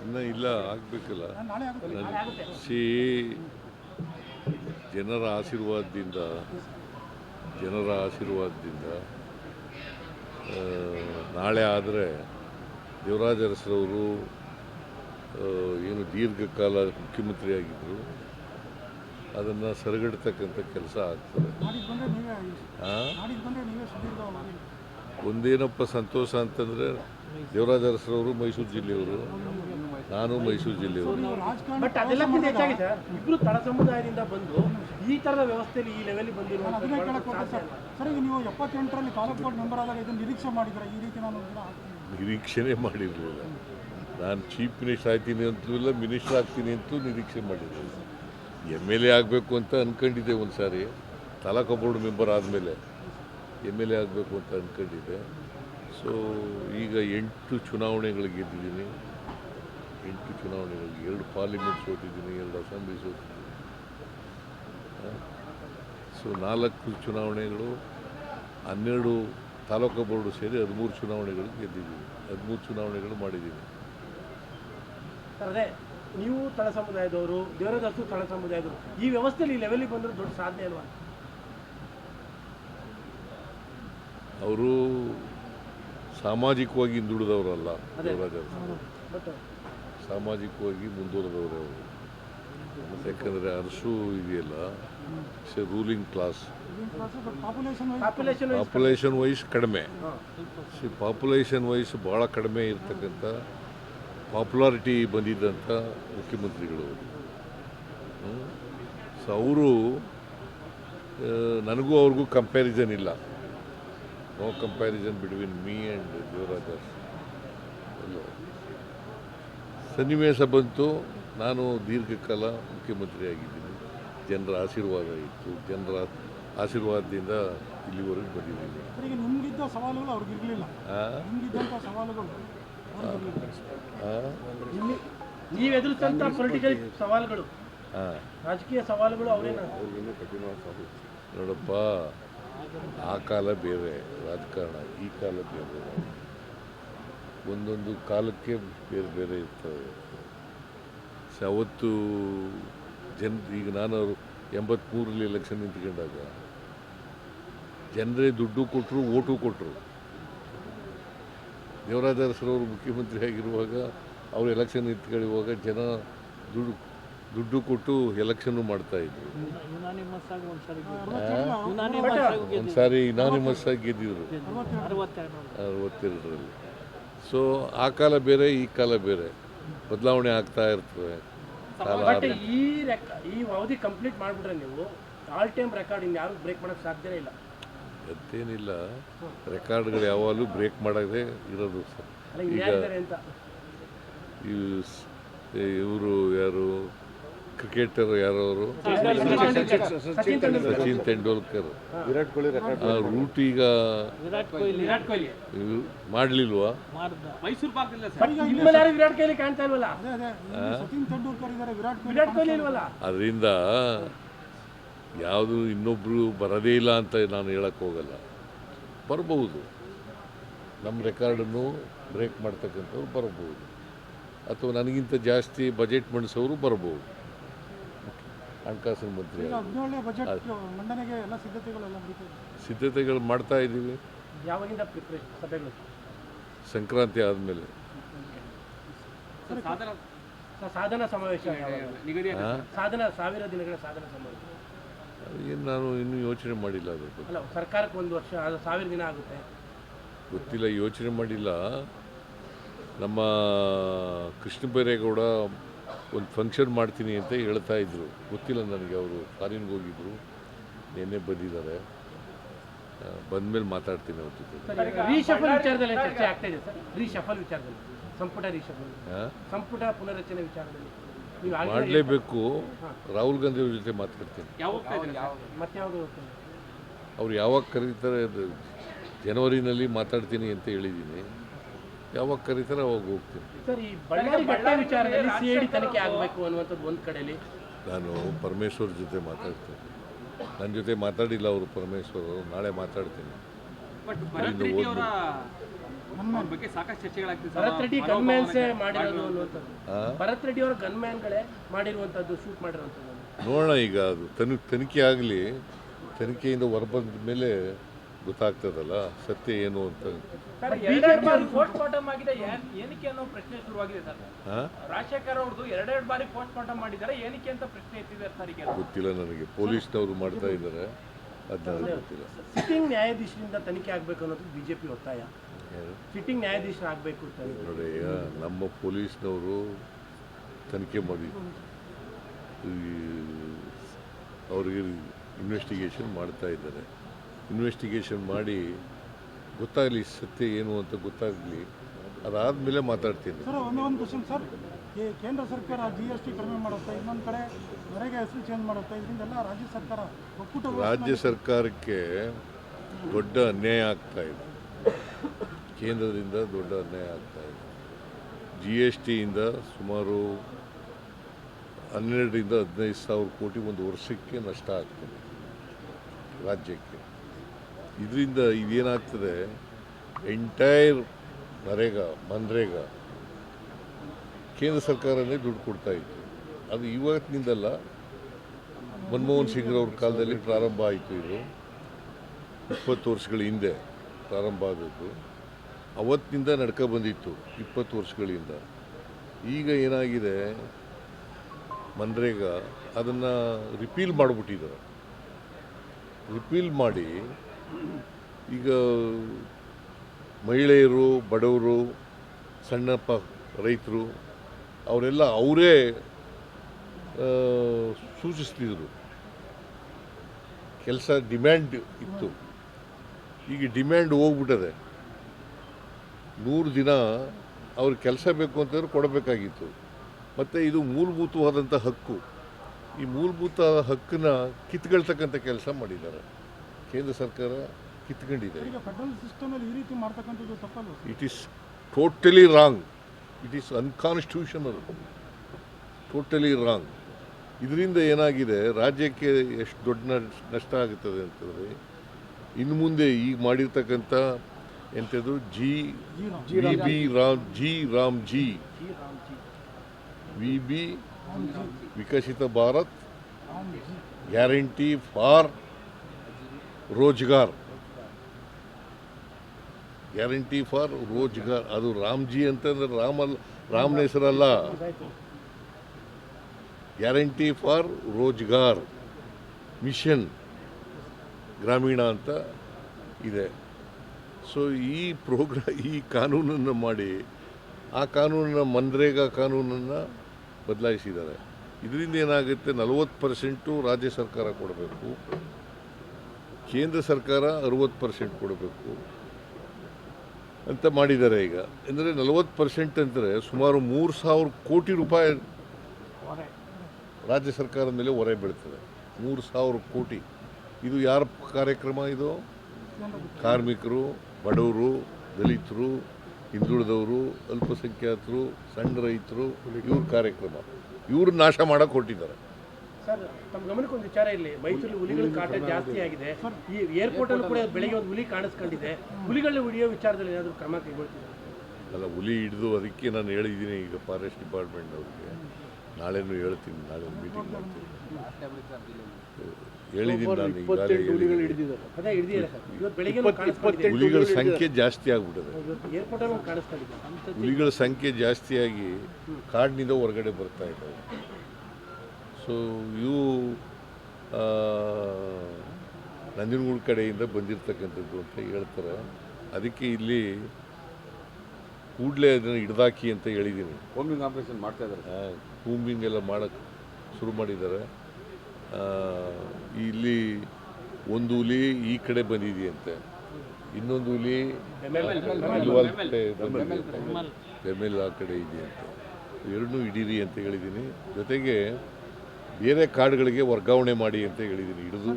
ಇನ್ನು ಇಲ್ಲ ಆಗಬೇಕಲ್ಲ. ಸಿ ಜನರ ಆಶೀರ್ವಾದದಿಂದ ಜನರ ಆಶೀರ್ವಾದದಿಂದ ನಾಳೆ ಆದರೆ ದೇವರಾಜ ಅರಸರವರು ಏನು ದೀರ್ಘಕಾಲ ಮುಖ್ಯಮಂತ್ರಿ ಆಗಿದ್ದರು ಅದನ್ನು ಸರಿಗಡ್ತಕ್ಕಂಥ ಕೆಲಸ ಆಗ್ತದೆ. ಒಂದೇನಪ್ಪ ಸಂತೋಷ ಅಂತಂದರೆ ದೇವರಾಜ ಅರಸರವರು ಮೈಸೂರು ಜಿಲ್ಲೆಯವರು ನಾನು ಮೈಸೂರು ಜಿಲ್ಲೆಯವರು. ಬಟ್ ಅದೆಲ್ಲಕ್ಕಿಂತ ಹೆಚ್ಚಾಗಿ ಸರ್ ಇಬ್ರು ತಳ ಸಮುದಾಯದಿಂದ ಬಂದು ಈ ತರದ ವ್ಯವಸ್ಥೆಯಲ್ಲಿ ಈ ಲೆವೆಲ್ ಬಂದಿರುವ ಸರ್. ಈಗ ನೀವು ಎಪ್ಪತ್ತೆಂಟರಲ್ಲಿ ತಾಲೂಕು ಬೋರ್ಡ್ ಮೆಂಬರ್ ಆದಾಗ ಇದನ್ನು ನಿರೀಕ್ಷೆ ಮಾಡಿದ್ರೆ ಈ ರೀತಿ ನಾನು ನಿರೀಕ್ಷೆನೇ ಮಾಡಿರಲಿಲ್ಲ. ನಾನು ಚೀಫ್ ಮಿನಿಸ್ಟರ್ ಆಗ್ತೀನಿ ಅಂತಲೂ ಇಲ್ಲ ಮಿನಿಸ್ಟರ್ ಆಗ್ತೀನಿ ಅಂತಲೂ ನಿರೀಕ್ಷೆ ಮಾಡಿರಲಿಲ್ಲ. ಎಂ ಎಲ್ ಎ ಆಗಬೇಕು ಅಂತ ಅಂದ್ಕೊಂಡಿದ್ದೆ ಒಂದು ಸಾರಿ ತಾಲೂಕು ಬೋರ್ಡ್ ಮೆಂಬರ್ ಆದಮೇಲೆ. ಎಂ ಎಲ್ ಎ ಆಗಬೇಕು ಅಂತ ಅಂದ್ಕೊಂಡಿದ್ದೆ ಸೊ ಈಗ ಎಂಟು ಚುನಾವಣೆಗಳಿಗೆ ಗೆದ್ದಿದ್ದೀನಿ. ಎಂಟು ಚುನಾವಣೆಗಳಿಗೆ ಎರಡು ಪಾರ್ಲಿಮೆಂಟ್ ಸೋತಿದ್ದೀನಿ, ಎರಡು ಅಸೆಂಬ್ಲಿ ಸೋತಿದ್ದೀನಿ. ಸೊ ನಾಲ್ಕು ಚುನಾವಣೆಗಳು, ಹನ್ನೆರಡು ತಾಲೂಕು ಬೋರ್ಡು ಸೇರಿ ಹದಿಮೂರು ಚುನಾವಣೆಗಳಿಗೆ ಗೆದ್ದಿದ್ದೀನಿ. ಹದಿಮೂರು ಚುನಾವಣೆಗಳು ಮಾಡಿದ್ದೀನಿ. ನೀವು ತಳ ಸಮುದಾಯದವರು ದೇವರದಸ್ತು ತಳ ಸಮುದಾಯದವರು ಈ ವ್ಯವಸ್ಥೆಯಲ್ಲಿ ಲೆವೆಲ್ಗೆ ಬಂದ್ರೆ ದೊಡ್ಡ ಸಾಧನೆ ಅಲ್ವಾ? ಅವರು ಸಾಮಾಜಿಕವಾಗಿ ಹಿಂದುಳಿದವರಲ್ಲ ದೇವರಾಜ ಸಾಮಾಜಿಕವಾಗಿ ಮುಂದುವರೆದವರೇ ಅವರು. ಯಾಕಂದರೆ ಅರಸು ಇದೆಯಲ್ಲ it's a ruling class population wise ಕಡಿಮೆ. ಸಿ ಪಾಪ್ಯುಲೇಷನ್ ವೈಸ್ ಭಾಳ ಕಡಿಮೆ ಇರ್ತಕ್ಕಂಥ ಪಾಪ್ಯುಲಾರಿಟಿ ಬಂದಿದ್ದಂಥ ಮುಖ್ಯಮಂತ್ರಿಗಳು ಸೊ ಅವರು ನನಗೂ ಅವ್ರಿಗೂ ಕಂಪ್ಯಾರಿಸನ್ ಇಲ್ಲ. No comparison between me and Devaraj ಇಲ್ಲ ಸನ್ನಿವೇಶ ಬಂತು. ನಾನು ದೀರ್ಘಕಾಲ ಮುಖ್ಯಮಂತ್ರಿ ಆಗಿದ್ದೀನಿ ಜನರ ಆಶೀರ್ವಾದ ಇತ್ತು. ಜನರ ಆಶೀರ್ವಾದದಿಂದ ಇಲ್ಲಿವರೆಗೆ ಬಂದಿದ್ದೀನಿ. ಸವಾಲುಗಳು ನೋಡಪ್ಪ ಆ ಕಾಲ ಬೇರೆ, ರಾಜಕಾರಣ, ಈ ಕಾಲ ಬೇರೆ. ಒಂದೊಂದು ಕಾಲಕ್ಕೆ ಬೇರೆ ಬೇರೆ ಇರ್ತವೆ. ಅವತ್ತು ಜನ, ಈಗ ನಾನು ಅವರು ಎಂಬತ್ತ್ಮೂರಲ್ಲಿ ಎಲೆಕ್ಷನ್ ನಿಂತ್ಕೊಂಡಾಗ ಜನರೇ ದುಡ್ಡು ಕೊಟ್ಟರು ಓಟು ಕೊಟ್ಟರು ದೇವರಾಜ ಅರಸರವರು ಮುಖ್ಯಮಂತ್ರಿ ಆಗಿರುವಾಗ ಅವರು ಎಲೆಕ್ಷನ್ ನಿಂತ್ಕೊಳ್ಳುವಾಗ ಜನ ದುಡ್ಡು ದುಡ್ಡು ಕೊಟ್ಟು ಎಲೆಕ್ಷನ್ನು ಮಾಡ್ತಾ ಇದ್ರು. ಸಾರಿ ಇನಾನಿಮಸ್ ಆಗಿ ಗೆದ್ದಿದ್ರು. ಅರವತ್ತೆರಡರಲ್ಲಿ. ಸೊ ಆ ಕಾಲ ಬೇರೆ ಈ ಕಾಲ ಬೇರೆ. ಬದಲಾವಣೆ ಆಗ್ತಾ ಇರ್ತದೆ. ಈ ಅವಧಿ ಕಂಪ್ಲೀಟ್ ಮಾಡ್ಬಿಟ್ರೆ ನೀವು ಆಲ್ ಟೈಮ್ ರೆಕಾರ್ಡ್ ಇನ್ನು ಯಾರು ಬ್ರೇಕ್ ಮಾಡೋಕೆ ಸಾಧ್ಯ ಇಲ್ಲ. ಅಂತೇನಿಲ್ಲ ರೆಕಾರ್ಡ್ಗಳು ಯಾವಾಗಲೂ ಬ್ರೇಕ್ ಮಾಡೋದೇ ಇರೋದು ಸರ್. ಈಗ ಅಂತ? ಇವರು ಯಾರು? ಕ್ರಿಕೆಟರ್ ಯಾರು ಅವರು ಸಚಿನ್ ತೆಂಡೂಲ್ಕರ್. ಸಚಿನ್ ತೆಂಡೂಲ್ಕರ್ ವಿರಾಟ್ ಕೊಹ್ಲಿ. ಆ ರೂಟ್ ಈಗ ಮಾಡ್ಲಿಲ್ವಾ? ಇಲ್ವಲ್ಲ? ಅದೇ ಅದೇ. ಇಲ್ಲಿ ಸಚಿನ್ ತೆಂಡೂಲ್ಕರ್ ಇದ್ದಾರೆ ವಿರಾಟ್ ಕೊಹ್ಲಿ ವಿರಾಟ್ ಕೊಹ್ಲಿ ಇಲ್ವಲ್ಲ? ಅದರಿಂದ ಯಾವುದು ಇನ್ನೊಬ್ಬರು ಬರದೇ ಇಲ್ಲ ಅಂತ ನಾನು ಹೇಳಕ್ಕೆ ಹೋಗಲ್ಲ. ಬರಬಹುದು. ನಮ್ಮ ರೆಕಾರ್ಡನ್ನು ಬ್ರೇಕ್ ಮಾಡ್ತಕ್ಕಂಥವ್ರು ಬರಬಹುದು. ಅಥವಾ ನನಗಿಂತ ಜಾಸ್ತಿ ಬಜೆಟ್ ಮಂಡಿಸೋರು ಬರ್ಬೋದು ಹಣಕಾಸಿನ ಮಂತ್ರಿ ಹದಿನೇಳನೇ ಬಜೆಟ್ ಮಂಡನೆಗೆ ಎಲ್ಲ ಸಿದ್ಧತೆಗಳೆಲ್ಲ ಸಿದ್ಧತೆಗಳು ಮಾಡ್ತಾ ಇದ್ದೀವಿ. ಯಾವಾಗಿಂದ ಪ್ರಿಪ್ರೇಷನ್ ಸಭೆಗಳು? ಸಂಕ್ರಾಂತಿ ಆದಮೇಲೆ. ಸರ್, ಸಾಧನಾ ಸಮಾವೇಶ ಯಾವಾಗ? ಸಾಧನ ಸಾವಿರ ದಿನಗಳ ಸಾಧನ ಸಮಾವೇಶ. ಏನು ನಾನು ಇನ್ನೂ ಯೋಚನೆ ಮಾಡಿಲ್ಲ ಅದ್ರ ಬಗ್ಗೆ. ಅಲ್ಲ ಸರ್ಕಾರಕ್ಕೆ ಒಂದು ವರ್ಷ ಅದು ಸಾವಿರ ದಿನ ಆಗುತ್ತೆ. ಗೊತ್ತಿಲ್ಲ ಯೋಚನೆ ಮಾಡಿಲ್ಲ. ನಮ್ಮ ಕೃಷ್ಣ ಬೈರೇಗೌಡ ಒಂದು ಫಂಕ್ಷನ್ ಮಾಡ್ತೀನಿ ಅಂತ ಹೇಳ್ತಾ ಇದ್ರು. ಗೊತ್ತಿಲ್ಲ ನನಗೆ ಅವರು ಫಾರಿನ್ಗೆ ಹೋಗಿದ್ರು. ನಿನ್ನೆ ಬಂದಿದ್ದಾರೆ. ಬಂದಮೇಲೆ ಮಾತಾಡ್ತೀನಿ ಅವ್ರ ಜೊತೆ. ರೀಶಫಲ್ ವಿಚಾರದಲ್ಲಿ ಚರ್ಚೆ ಆಗ್ತಾ ಇದೆ ಸರ್. ರೀಶಫಲ್ ವಿಚಾರದಲ್ಲಿ ಸಂಪುಟ ರೀಶಫಲ್. ಆ? ಸಂಪುಟ ಪುನರಚನೆ ವಿಚಾರದಲ್ಲಿ. ನೀವು ಆಗ್ಲೇ ಮಾಡಲೇಬೇಕು. ರಾಹುಲ್ ಗಾಂಧಿ ಅವ್ರ ಜೊತೆ ಮಾತಾಡ್ತೀನಿ? ಅವ್ರು ಯಾವಾಗ ಕರೀತಾರೆ ಅದು ಜನವರಿನಲ್ಲಿ ಮಾತಾಡ್ತೀನಿ ಅಂತ ಹೇಳಿದ್ದೀನಿ. ಯಾವಾಗ ಕರೀತಾರೆ ಅವಾಗ ಹೋಗ್ತೀನಿ. ಸರ್ ಈ ಬಳ್ಳಾರಿ ವಿಚಾರದಲ್ಲಿ ಸಿ ಐ ಡಿ ತನಿಖೆ ಆಗಬೇಕು ಅನ್ನುವಂಥದ್ದು ಒಂದು ಕಡೆಯಲ್ಲಿ ನಾನು ಪರಮೇಶ್ವರ್ ಜೊತೆ ಮಾತಾಡ್ತೀನಿ. ನನ್ನ ಜೊತೆ ಮಾತಾಡಿಲ್ಲ ಅವರು ಪರಮೇಶ್ವರ್ ಅವರು ನಾಳೆ ಮಾತಾಡ್ತೀನಿ. ಬಟ್ ಅಲ್ಲಿಂದ ಭರತ್ ರೆಡ್ಡಿ ಅವರ ಬಗ್ಗೆ ಸಾಕಷ್ಟು ಚರ್ಚೆಗಳಾಗ್ತಿದೆ ಭರತ್ ರೆಡ್ಡಿ ಗನ್ಮ್ಯಾನ್ಸೇ ಮಾಡಿರೋದು ಅನ್ನುವಂಥದ್ದು. ಆ? ಭರತ್ ರೆಡ್ಡಿ ಅವರ ಗನ್ಮ್ಯಾನ್ಗಳೇ ಮಾಡಿರುವಂಥದ್ದು ಶೂಟ್ ಮಾಡಿರುವಂಥದ್ದು. ನೋಡೋಣ ಈಗ ಅದು. ತನಿ ತನಿಖೆ ಆಗಲಿ ತನಿಖೆಯಿಂದ ಹೊರಬಂದ ಮೇಲೆ ಗೊತ್ತಾಗ್ತದಲ್ಲ? ಸತ್ಯ ಏನು ಅಂತ. ಸರ್ ಎರಡೆರಡು ಬಾರಿ ಪೋಸ್ಟ್ ಮಾರ್ಟಮ್ ಆಗಿದೆ ಏನಕ್ಕೆ ಅನ್ನೋ ಪ್ರಶ್ನೆ ಶುರುವಾಗಿದೆ ಸರ್? ಹಾಂ? ರಾಜಶೇಖರ್ ಅವ್ರದ್ದು ಎರಡೆರಡು ಬಾರಿ ಪೋಸ್ಟ್ ಮಾರ್ಟಮ್ ಮಾಡಿದ್ದಾರೆ. ಏನಕ್ಕೆ ಅಂತ ಪ್ರಶ್ನೆ ಎತ್ತಿದ್ದಾರೆ ಸರ್ ಈಗ? ಗೊತ್ತಿಲ್ಲ ನನಗೆ. ಪೊಲೀಸ್ನವರು ಮಾಡ್ತಾ ಇದ್ದಾರೆ. ಅದನ್ನ ಗೊತ್ತಿಲ್ಲ. ಸಿಟ್ಟಿಂಗ್ ನ್ಯಾಯಾಧೀಶರಿಂದ ತನಿಖೆ ಆಗಬೇಕು ಅನ್ನೋದು ಬಿಜೆಪಿ ಒತ್ತಾಯ? ಸಿಟ್ಟಿಂಗ್ ನ್ಯಾಯಾಧೀಶರು ಆಗಬೇಕು ಅಂತ ನೋಡಿ ನಮ್ಮ ಪೊಲೀಸ್ನವರು ತನಿಖೆ ಮಾಡಿ. ಈ ಅವ್ರಿಗೆ ಇನ್ವೆಸ್ಟಿಗೇಷನ್ ಮಾಡ್ತಾ ಇದ್ದಾರೆ. ಇನ್ವೆಸ್ಟಿಗೇಷನ್ ಮಾಡಿ ಗೊತ್ತಾಗಲಿ ಸತ್ಯ ಏನು ಅಂತ ಗೊತ್ತಾಗಲಿ ಅದಾದಮೇಲೆ ಮಾತಾಡ್ತೀನಿ. ಸರ್ ಒಂದೇ ಒಂದು ಕ್ವಶನ್ ಸರ್. ಈ ಕೇಂದ್ರ ಸರ್ಕಾರ ಜಿ ಎಸ್ ಟಿ ಕಡಿಮೆ ಮಾಡುತ್ತೆ ಇನ್ನೊಂದು ಕಡೆ ಹೊರಗೆ ಹೆಸರು ಚೇಂಜ್ ಮಾಡುತ್ತೆ ಇದರಿಂದೆಲ್ಲ ರಾಜ್ಯ ಸರ್ಕಾರ ಒಕ್ಕೂಟ ರಾಜ್ಯ ಸರ್ಕಾರಕ್ಕೆ ದೊಡ್ಡ ಅನ್ಯಾಯ ಆಗ್ತಾ ಇದೆ. ಕೇಂದ್ರದಿಂದ ದೊಡ್ಡ ಅನ್ಯಾಯ ಆಗ್ತಾ ಇದೆ. ಜಿ ಎಸ್ ಟಿಯಿಂದ ಸುಮಾರು ಹನ್ನೆರಡರಿಂದ ಹದಿನೈದು ಸಾವಿರ ಕೋಟಿ ಒಂದು ವರ್ಷಕ್ಕೆ ನಷ್ಟ ಆಗ್ತದೆ. ರಾಜ್ಯಕ್ಕೆ. ಇದರಿಂದ ಇದೇನಾಗ್ತದೆ? ಎಂಟೈರ್ ನರೇಗಾ, ಮನ್ರೇಗಾ ಕೇಂದ್ರ ಸರ್ಕಾರನೇ ದುಡ್ಡು ಕೊಡ್ತಾ ಇತ್ತು. ಅದು ಇವತ್ತಿನಿಂದಲ್ಲ, ಮನಮೋಹನ್ ಸಿಂಗ್ರವ್ರ ಕಾಲದಲ್ಲಿ ಪ್ರಾರಂಭ ಆಯಿತು ಇದು. ಇಪ್ಪತ್ತು ವರ್ಷಗಳ ಹಿಂದೆ ಪ್ರಾರಂಭ ಆದದ್ದು. ಅವತ್ತಿನಿಂದ ನಡ್ಕೊ ಬಂದಿತ್ತು, ಇಪ್ಪತ್ತು ವರ್ಷಗಳಿಂದ. ಈಗ ಏನಾಗಿದೆ? ಮನ್ರೇಗ ಅದನ್ನು ರಿಪೀಲ್ ಮಾಡಿಬಿಟ್ಟಿದ್ದಾರೆ. ರಿಪೀಲ್ ಮಾಡಿ ಈಗ ಮಹಿಳೆಯರು, ಬಡವರು, ಸಣ್ಣಪ್ಪ ರೈತರು, ಅವರೆಲ್ಲ ಅವರೇ ಸೂಚಿಸ್ತಿದ್ರು. ಕೆಲಸ ಡಿಮ್ಯಾಂಡ್ ಇತ್ತು. ಈಗ ಡಿಮ್ಯಾಂಡ್ ಹೋಗ್ಬಿಟ್ಟದೆ. ನೂರು ದಿನ ಅವ್ರ ಕೆಲಸ ಬೇಕು ಅಂತಂದ್ರೆ ಕೊಡಬೇಕಾಗಿತ್ತು. ಮತ್ತು ಇದು ಮೂಲಭೂತವಾದಂಥ ಹಕ್ಕು. ಈ ಮೂಲಭೂತ ಹಕ್ಕನ್ನ ಕಿತ್ಕೊಳ್ತಕ್ಕಂಥ ಕೆಲಸ ಮಾಡಿದ್ದಾರೆ. ಕೇಂದ್ರ ಸರ್ಕಾರ ಕಿತ್ಕೊಂಡಿದೆ. It is totally wrong it is unconstitutional totally wrong ಇದರಿಂದ ಏನಾಗಿದೆ? ರಾಜ್ಯಕ್ಕೆ ಎಷ್ಟು ದೊಡ್ಡ ನಷ್ಟ- ನಷ್ಟ ಆಗುತ್ತದೆ ಅಂತಂದರೆ ಇನ್ನು ಮುಂದೆ ಈಗ ಮಾಡಿರ್ತಕ್ಕಂಥ ಎಂಥದ್ದು? G V B RAM G RAM G. V B Viksit Bharat guarantee for Rozgar. Guarantee for Rozgar. ಅದು ರಾಮ್ಜಿ ಅಂತಂದ್ರೆ ರಾಮಲ್ ರಾಮನ ಹೆಸರಲ್ಲ guarantee for Rozgar. Mission Gramin ಅಂತ ಇದೆ. ಸೊ ಈ ಪ್ರೋಗ್ರಾ, ಈ ಕಾನೂನನ್ನು ಮಾಡಿ, ಆ ಕಾನೂನನ್ನು, ಮನ್ರೇಗಾ ಕಾನೂನನ್ನು ಬದಲಾಯಿಸಿದ್ದಾರೆ. ಇದರಿಂದ ಏನಾಗುತ್ತೆ? ನಲವತ್ತು ಪರ್ಸೆಂಟು ರಾಜ್ಯ ಸರ್ಕಾರ ಕೊಡಬೇಕು. ಕೇಂದ್ರ ಸರ್ಕಾರ ಅರುವತ್ತು ಪರ್ಸೆಂಟ್ ಕೊಡಬೇಕು ಅಂತ ಮಾಡಿದ್ದಾರೆ ಈಗ. ಅಂದರೆ ನಲವತ್ತು ಪರ್ಸೆಂಟ್ ಅಂದರೆ ಸುಮಾರು ಮೂರು ಸಾವಿರ ಕೋಟಿ ರೂಪಾಯಿ ರಾಜ್ಯ ಸರ್ಕಾರದ ಮೇಲೆ ಹೊರೆ ಬೀಳ್ತದೆ. ಮೂರು ಸಾವಿರ ಕೋಟಿ. ಇದು ಯಾರ ಕಾರ್ಯಕ್ರಮ ಇದು? ಕಾರ್ಮಿಕರು, ಬಡವರು, ದಲಿತರು, ಹಿಂದುಳಿದವರು, ಅಲ್ಪಸಂಖ್ಯಾತರು, ಸಣ್ಣ ರೈತರು, ಇವ್ರ ಕಾರ್ಯಕ್ರಮ. ಇವ್ರು ನಾಶ ಮಾಡಕ್ಕೆ ಹೊರಟಿದ್ದಾರೆ. ಸರ್ ತಮ್ಮ ಗಮನಕ್ಕೆ ಒಂದು ವಿಚಾರ ಇಲ್ಲಿ ಮೈಸೂರಲ್ಲಿ ಹುಲಿಗಳ ಕಾಟ ಜಾಸ್ತಿ ಆಗಿದೆ. ಈ ಏರ್ಪೋರ್ಟ್ ಅಲ್ಲಿ ಕೂಡ ಬೆಳಿಗ್ಗೆ ಒಂದು ಹುಲಿ ಕಾಣಿಸ್ಕೊಂಡಿದೆ. ಹುಲಿಗಳನ್ನ ಹಿಡಿಯೋ ವಿಚಾರದಲ್ಲಿ ಏನಾದರೂ ಕ್ರಮ ಕೈಗೊಳ್ತಿದ್ದಾರೆ ಅಲ್ಲ ಹುಲಿ ಹಿಡಿದು ಅದಕ್ಕೆ ನಾನು ಹೇಳಿದ್ದೀನಿ ಈಗ ಫಾರೆಸ್ಟ್ ಡಿಪಾರ್ಟ್ಮೆಂಟ್ ಅವ್ರಿಗೆ. ನಾಳೆನೂ ಹೇಳ್ತೀನಿ ನಾಳೆ ಮೀಟಿಂಗ್ ಮಾಡ್ತೀನಿ. ಹೇಳಿದ್ದೀನಿ ನಾನು ಈಗಾಗಲೇ ಹೇಳಿದ್ದೀನಿ. ಹುಲಿಗಳ ಸಂಖ್ಯೆ ಜಾಸ್ತಿ ಆಗ್ಬಿಟ್ಟಿದೆ. ಹುಲಿಗಳ ಸಂಖ್ಯೆ ಜಾಸ್ತಿಯಾಗಿ ಕಾಡಿನಿಂದ ಹೊರಗಡೆ ಬರ್ತಾ ಇದ್ದಾವೆ. ಸೊ ಇವು ನಂಜನಗೂಡು ಕಡೆಯಿಂದ ಬಂದಿರತಕ್ಕಂಥದ್ದು ಅಂತ ಹೇಳ್ತಾರೆ. ಅದಕ್ಕೆ ಇಲ್ಲಿ ಕೂಡಲೇ ಅದನ್ನು ಹಿಡ್ದಾಕಿ ಅಂತ ಹೇಳಿದ್ದೀನಿ ಹೋಮಿಂಗ್ ಆಪರೇಷನ್ ಮಾಡ್ತಾ ಇದ್ದಾರೆ. ಕೂಂಬಿಂಗ್ ಎಲ್ಲ ಮಾಡೋಕ್ಕೆ ಶುರು ಮಾಡಿದ್ದಾರೆ. ಇಲ್ಲಿ ಒಂದು ಹುಲಿ ಈ ಕಡೆ ಬಂದಿದೆಯಂತೆ ಇನ್ನೊಂದು ಹುಲಿ. ಬೆಮೆಲ್ ಆ ಕಡೆ ಇದೆಯಂತೆ ಎರಡನ್ನೂ ಹಿಡೀರಿ ಅಂತ ಹೇಳಿದ್ದೀನಿ ಜೊತೆಗೆ ಬೇರೆ ಕಾರ್ಡ್ಗಳಿಗೆ ವರ್ಗಾವಣೆ ಮಾಡಿ ಅಂತ ಹೇಳಿದ್ದೀನಿ. ಹಿಡಿದು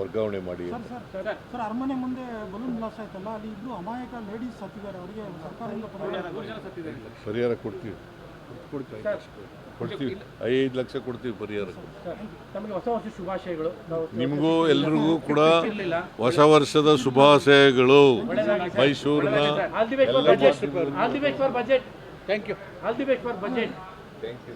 ವರ್ಗಾವಣೆ ಮಾಡಿ ಅಂತ. ಸರ್ ಸರ್ ಸರ್ ಅರಮನೆ ಮುಂದೆ ಬಲೂನ್ ಬ್ಲಾಸ್ಟ್ ಆಯ್ತಲ್ಲ ಅಲ್ಲಿ ಇಬ್ರು ಅಮಾಯಕ ಲೇಡೀಸ್ ಸತ್ತಿದ್ದಾರೆ ಅವರಿಗೆ ಸರ್ಕಾರದಿಂದ ಪರಿಹಾರ ಕೊಡ್ತೀವಿ. ಕೊಡ್ತೀವಿ. ಐದು ಲಕ್ಷ ಕೊಡ್ತೀವಿ ಪರಿಹಾರ. ಹೊಸ ವರ್ಷ ಶುಭಾಶಯಗಳು. ನಿಮಗೂ ಎಲ್ರಿಗೂ ಕೂಡ ಹೊಸ ವರ್ಷದ ಶುಭಾಶಯಗಳು. ಮೈಸೂರಿನ all the best for budget thank you all the best for budget thank you